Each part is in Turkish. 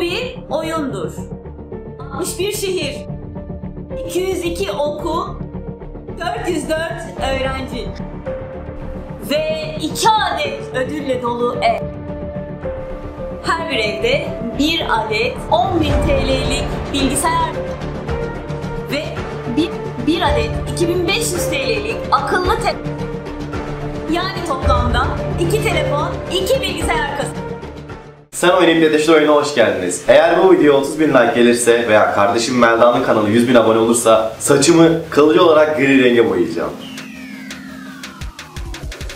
Bir oyundur. 61 şehir, 202 okul, 404 öğrenci ve 2 adet ödülle dolu ev. Her bir evde bir adet 10.000 TL'lik bilgisayar ve bir, bir adet 2500 TL'lik akıllı te yani toplamda 2 telefon, 2 bilgisayar kasası. Sen Oynayayım Dedeşli Oyun'a hoş geldiniz. Eğer bu video 30 bin like gelirse veya kardeşim Melda'nın kanalı 100 bin abone olursa saçımı kalıcı olarak gri renge boyayacağım.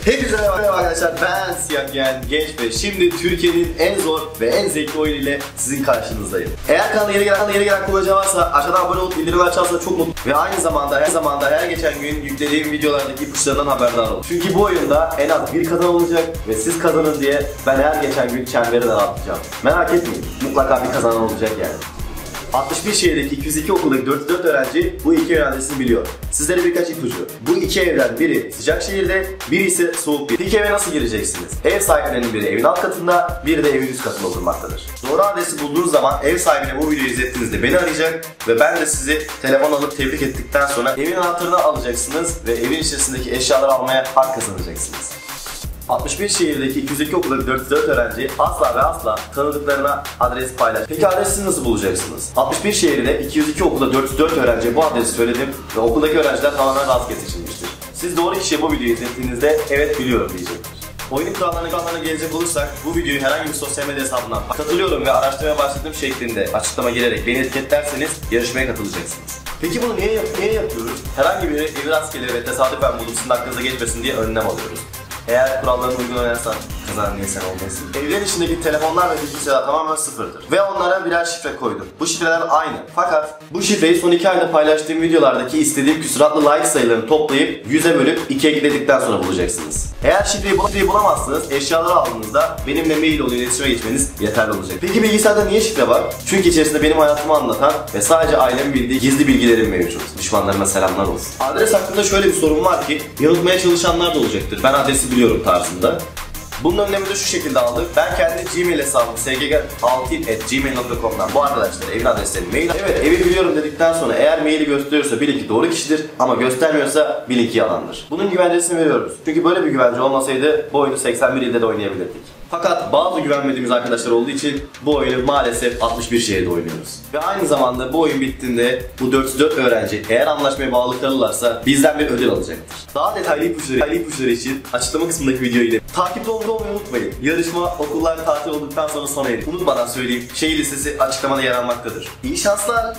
Hepinize merhaba arkadaşlar ben Siyah Giyen Genç ve şimdi Türkiye'nin en zor ve en zevkli oyunu ile sizin karşınızdayım. Eğer kanalı yeni gelen, yeni gelen kullanıcı varsa aşağıdan abone olup bildirim açarsa çok mutlu ve aynı zamanda her zamanda her geçen gün yüklediğim videolardaki ipuçlarından haberdar olun. Çünkü bu oyunda en az bir kazan olacak ve siz kazanın diye ben her geçen gün çemberi daraltacağım. Merak etmeyin mutlaka bir kazanan olacak yani. 61 şehirdeki 202 okuldaki 404 öğrenci bu iki evin adresini biliyor. Sizlere birkaç ipucu. Bu iki evden biri sıcak şehirde, biri ise soğuk bir. İki eve nasıl gireceksiniz? Ev sahiplerinin biri evin alt katında, biri de evin üst katında oturmaktadır. Doğru adresi bulduğunuz zaman ev sahibine bu videoyu izlettiğinizde beni arayacak ve ben de sizi telefon alıp tebrik ettikten sonra evin anahtarını alacaksınız ve evin içerisindeki eşyaları almaya hak kazanacaksınız. 61 şehirdeki 202 okuldaki 404 öğrenci asla ve asla tanıdıklarına adres paylaş. Peki adresi nasıl bulacaksınız? 61 şehirde 202 okulda 404 öğrenciye bu adresi söyledim ve okuldaki öğrenciler tamamen rastgele seçilmiştir. Siz doğru kişiye bu videoyu izlettiğinizde evet biliyorum diyecektir. Oyunun kurallarına kurallarına gelecek olursak bu videoyu herhangi bir sosyal medya hesabından katılıyorum ve araştırmaya başladığım şeklinde açıklama girerek beni etiketlerseniz yarışmaya katılacaksınız. Peki bunu niye, niye yapıyoruz? Herhangi biri evi rastgele ve tesadüfen bulup sizin aklınıza geçmesin diye önlem alıyoruz. Eğer kurallarına uygun oynarsan kazanan niye sen olmasın? Evlerin içindeki telefonlar ve bilgisayarlar tamamen sıfırdır. Ve onlara birer şifre koydum. Bu şifreler aynı. Fakat bu şifreyi son iki ayda paylaştığım videolardaki istediğim küsuratlı like sayılarını toplayıp 100'e bölüp 2'ye ekledikten sonra bulacaksınız. Eğer şifreyi, bul- şifreyi bulamazsanız eşyaları aldığınızda benimle mail yoluyla iletişime geçmeniz yeterli olacak. Peki bilgisayarda niye şifre var? Çünkü içerisinde benim hayatımı anlatan ve sadece ailemin bildiği gizli bilgilerim mevcut. Düşmanlarıma selamlar olsun. Adres hakkında şöyle bir sorun var ki yanıltmaya çalışanlar da olacaktır. Ben adresi biliyorum tarzında. Bunun önlemi de şu şekilde aldık. Ben kendi Gmail hesabım sgg6.gmail.com'dan bu arkadaşlara evin adreslerini mail Evet evi biliyorum dedikten sonra eğer maili gösteriyorsa bilin ki doğru kişidir ama göstermiyorsa bilin ki yalandır. Bunun güvencesini veriyoruz. Çünkü böyle bir güvence olmasaydı bu oyunu 81 ilde de oynayabilirdik. Fakat bazı güvenmediğimiz arkadaşlar olduğu için bu oyunu maalesef 61 şehirde oynuyoruz. Ve aynı zamanda bu oyun bittiğinde bu 404 öğrenci eğer anlaşmaya bağlı kalırlarsa bizden bir ödül alacaktır. Daha detaylı ipuçları, detaylı ipuçları için açıklama kısmındaki videoyu ile takipte olmayı unutmayın. Yarışma okullar tatil olduktan sonra sona erir. Unutmadan söyleyeyim şehir listesi açıklamada yer almaktadır. İyi şanslar.